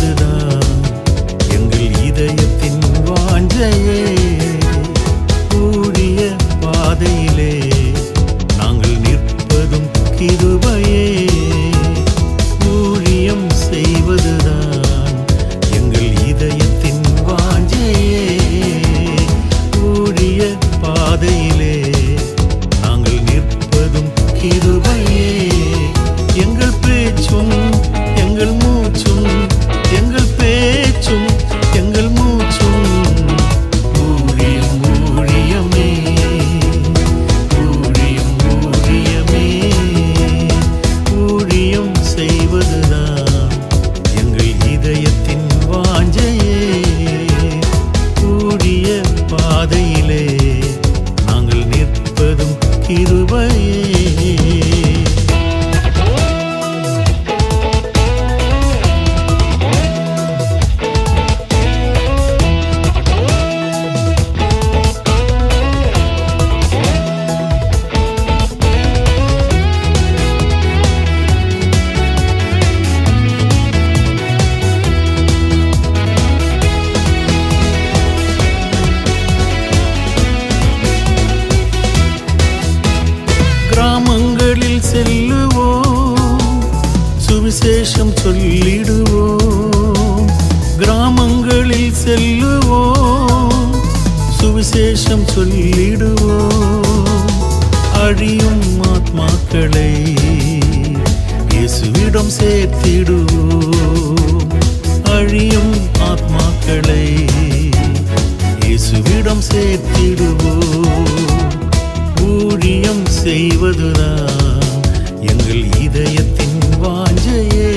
the கிராமங்களில் செல்லுவோம். சுவிசேஷம் சொல்லிடுவோம். அழியும் ஆத்மாக்களை இயேசுவிடம் சேர்த்திடுவோம். அழியும் ஆத்மாக்களை இயேசுவிடம் சேர்த்திடுவோம். ஊழியம் செய்வதுதான் எங்கள் இதயத்தின் வாஞ்சையே.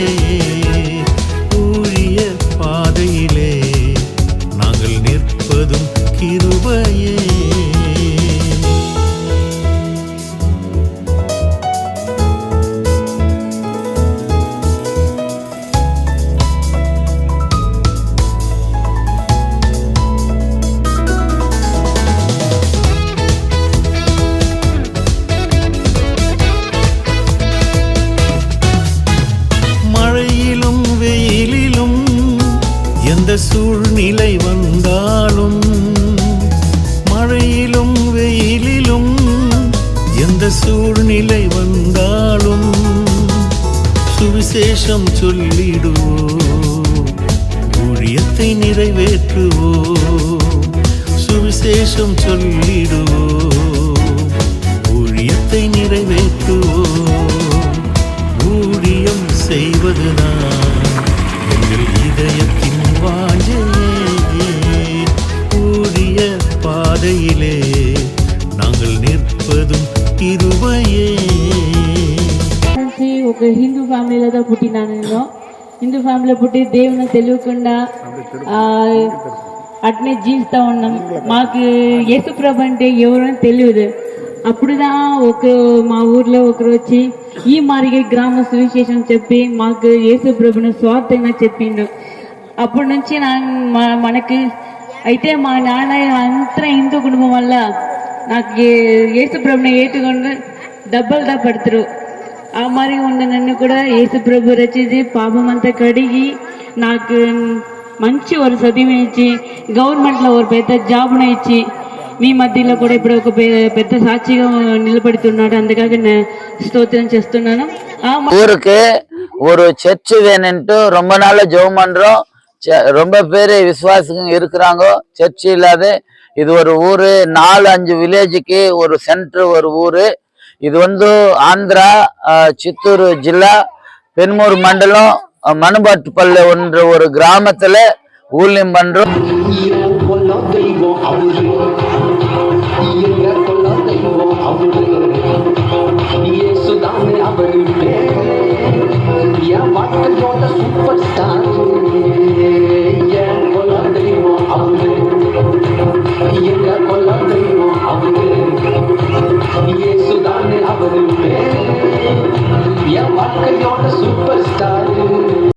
வெயிலிலும் எந்த சூழ்நிலை வந்தாலும் சுவிசேஷம் சொல்லிடுவோ ஊழியத்தை நிறைவேற்றுவோ சுவிசேஷம் சொல்லிடுவோ ஊழியத்தை நிறைவேற்றுவோ. ஊழியம் செய்வதுதான் எங்கள் இதயத்தின் வாஞ்சையே. ஊழிய பாதையில் ఫ్యామిలీలో పుట్టినాను నేను హిందూ ఫ్యామిలీలో పుట్టి దేవుని తెలియకుండా అట్నే జీవిస్తా ఉన్నాం. మాకు యేసుప్రభు అంటే ఎవరని తెలియదు. అప్పుడుదా ఒక మా ఊర్లో ఒకరు వచ్చి ఈ మారిగే గ్రామ సువిశేషం చెప్పి మాకు యేసుప్రభుని స్వార్థంగా చెప్పిండు. అప్పటి నుంచి నా మనకి అయితే మా నాన్న అంతా హిందూ కుటుంబం వల్ల నాకు యేసుప్రభుని ఏటుకొని డబ్బలు దా పడతారు. ఆ మరి ఉన్న నన్ను కూడా యేసు ప్రభు రచించి పాపం అంతా కడిగి నాకు మంచి ఒక చదివి ఇచ్చి గవర్నమెంట్లో ఒక పెద్ద జాబ్ను ఇచ్చి మీ మధ్యలో కూడా ఇప్పుడు ఒక పె- పెద్ద సాక్షిగా నిలబడుతున్నాడు అందుకని నేను స్తోత్రం చేస్తున్నాను ఆ మ- ஊருக்கு ஒரு சர்ச் வேணுன்ட்டு ரொம்ப நாளா ஜெபம் பண்றோம் ச- ரொம்ப பேர் விசுவாசிங்க இருக்கிறாங்க சர்ச் இல்லாத இது ஒரு ஊரு நாலு அஞ்சு வில்லேஜுக்கு ஒரு சென்டர் ஒரு ஊரு இது வந்து ஆந்திரா ಚಿತ್ತೂರು சித்தூர் ஜில்லா பெண்மூர் மண்டலம் அஹ், மணுபாட்டுப்பள்ளி ஒன்ற ஒரு கிராமத்துல ஊழியம் பண்றோம். ஈரன்